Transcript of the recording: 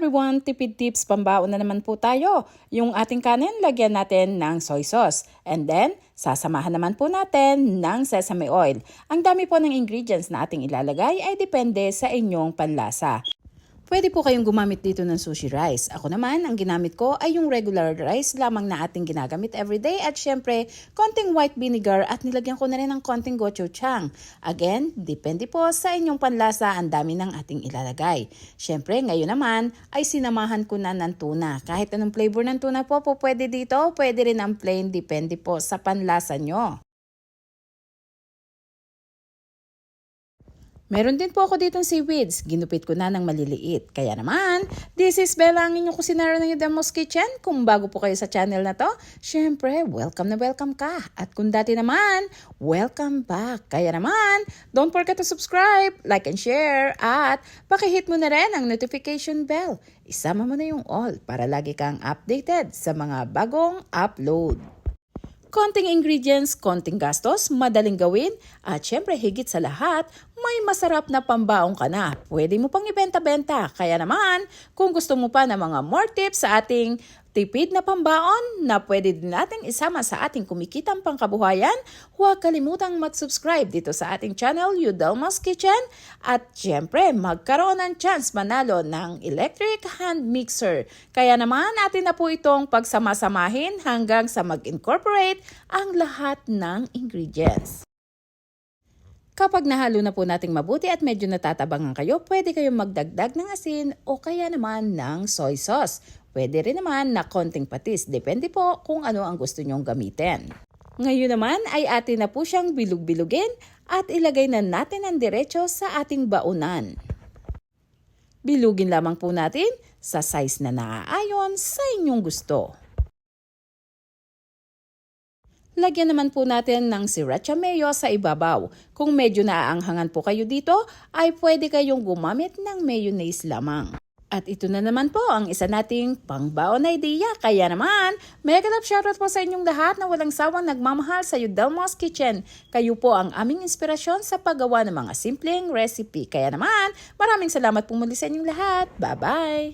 everyone! Tipid tips pambaon na naman po tayo. Yung ating kanin, lagyan natin ng soy sauce. And then, sasamahan naman po natin ng sesame oil. Ang dami po ng ingredients na ating ilalagay ay depende sa inyong panlasa. Pwede po kayong gumamit dito ng sushi rice. Ako naman, ang ginamit ko ay yung regular rice lamang na ating ginagamit everyday at syempre, konting white vinegar at nilagyan ko na rin ng konting gochujang. Again, depende po sa inyong panlasa ang dami ng ating ilalagay. Syempre, ngayon naman ay sinamahan ko na ng tuna. Kahit anong flavor ng tuna po, po pwede dito, pwede rin ang plain, depende po sa panlasa nyo. Meron din po ako ditong seaweeds. Ginupit ko na ng maliliit. Kaya naman, this is Bella ang inyong kusinara ng Udemos Kitchen. Kung bago po kayo sa channel na to, syempre, welcome na welcome ka. At kung dati naman, welcome back. Kaya naman, don't forget to subscribe, like and share, at pakihit mo na rin ang notification bell. Isama mo na yung all para lagi kang updated sa mga bagong upload. Konting ingredients, konting gastos, madaling gawin, at syempre higit sa lahat, may masarap na pambaong ka na. Pwede mo pang ibenta-benta. Kaya naman, kung gusto mo pa ng mga more tips sa ating tipid na pambaon na pwede din nating isama sa ating kumikitang pangkabuhayan, huwag kalimutang mag-subscribe dito sa ating channel, Udelma's Kitchen. At syempre, magkaroon ng chance manalo ng electric hand mixer. Kaya naman, atin na po itong pagsamasamahin hanggang sa mag-incorporate ang lahat ng ingredients. Kapag nahalo na po nating mabuti at medyo natatabangan kayo, pwede kayong magdagdag ng asin o kaya naman ng soy sauce. Pwede rin naman na konting patis, depende po kung ano ang gusto nyong gamitin. Ngayon naman ay atin na po siyang bilug-bilugin at ilagay na natin ang diretso sa ating baunan. Bilugin lamang po natin sa size na naaayon sa inyong gusto. Lagyan naman po natin ng sriracha mayo sa ibabaw. Kung medyo naaanghangan po kayo dito, ay pwede kayong gumamit ng mayonnaise lamang. At ito na naman po ang isa nating pangbaon na ideya. Kaya naman, mega love shoutout po sa inyong lahat na walang sawang nagmamahal sa Udelmo's Kitchen. Kayo po ang aming inspirasyon sa paggawa ng mga simpleng recipe. Kaya naman, maraming salamat po muli sa inyong lahat. Bye-bye!